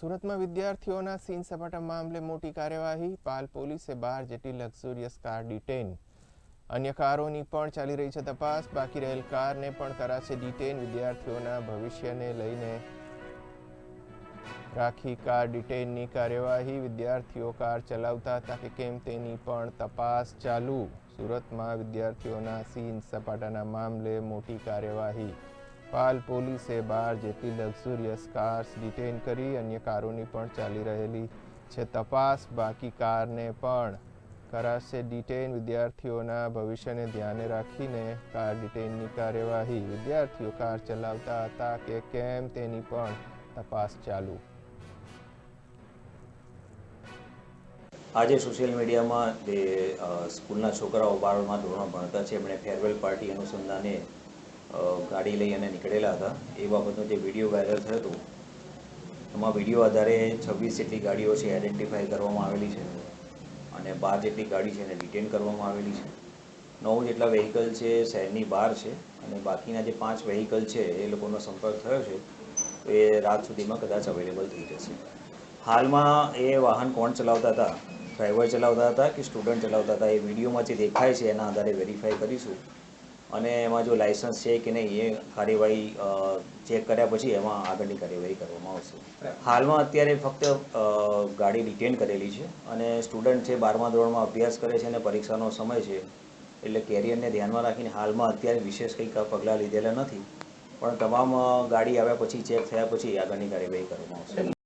સુરતમાં વિદ્યાર્થીઓના સીન સપાટા મામલે મોટી કાર્યવાહી. પાલ પોલીસે બાર જેટલી લક્ઝુરિયસ કાર ડિટેન. અન્ય કારોની પણ ચાલી રહી છે તપાસ. બાકી રહેલ કારને પણ કરાશે ડિટેન. વિદ્યાર્થીઓના ભવિષ્યને લઈને રાખી કાર ડિટેનની કાર્યવાહી. વિદ્યાર્થીઓ કાર ચલાવતા હતા કે કેમ તેની પણ તપાસ ચાલુ. સુરતમાં વિદ્યાર્થીઓના સીન સપાટાના મામલે મોટી કાર્યવાહી. પાલ પોલીસે બાર જેટલી લક્ઝુરિયસ કાર્સ ડિટેન કરી, અન્ય કારોની પણ ચાલી રહેલી છે તપાસ. બાકી કારને પણ કરાશે ડિટેન વિદ્યાર્થીઓના ભવિષ્યને ધ્યાને રાખીને કાર ડિટેનની કાર્યવાહી. વિદ્યાર્થીઓ કાર ચલાવતા હતા કે કેમ તેની પણ તપાસ ચાલુ. આજે સોશિયલ મીડિયામાં જે સ્કૂલના છોકરાઓ બારમાં ધોરણ ભણતા છે. એમણે ફેરવેલ પાર્ટી અનુસંધાને ગાડી લઈ અને નીકળેલા હતા. એ બાબતનો જે વીડિયો વાયરલ થયો હતો, એમાં વીડિયો આધારે છવ્વીસ જેટલી ગાડીઓ છે આઈડેન્ટિફાઈ કરવામાં આવેલી છે અને બાર જેટલી ગાડી છે એને ડિટેન કરવામાં આવેલી છે. નવ જેટલા વેહિકલ છે, શહેરની બહાર છે અને બાકીના જે પાંચ વેહિકલ છે, એ લોકોનો સંપર્ક થયો છે, તો એ રાત સુધીમાં કદાચ અવેલેબલ થઈ જશે. હાલમાં એ વાહન કોણ ચલાવતા હતા? ડ્રાઈવર ચલાવતા હતા કે સ્ટુડન્ટ ચલાવતા હતા? એ વિડીયોમાં જે દેખાય છે, એના આધારે વેરીફાઈ કરીશું. અને એમાં જો લાયસન્સ છે કે નહીં એ કાર્યવાહી ચેક કર્યા પછી એમાં આગળની કાર્યવાહી કરવામાં આવશે. હાલમાં અત્યારે ફક્ત ગાડી ડિટેન કરેલી છે અને સ્ટુડન્ટ છે બારમા ધોરણમાં અભ્યાસ કરે છે અને પરીક્ષાનો સમય છે એટલે કેરિયરને ધ્યાનમાં રાખીને હાલમાં અત્યારે વિશેષ કંઈક પગલાં લીધેલા નથી. પણ તમામ ગાડી આવ્યા પછી ચેક થયા પછી આગળની કાર્યવાહી કરવામાં આવશે.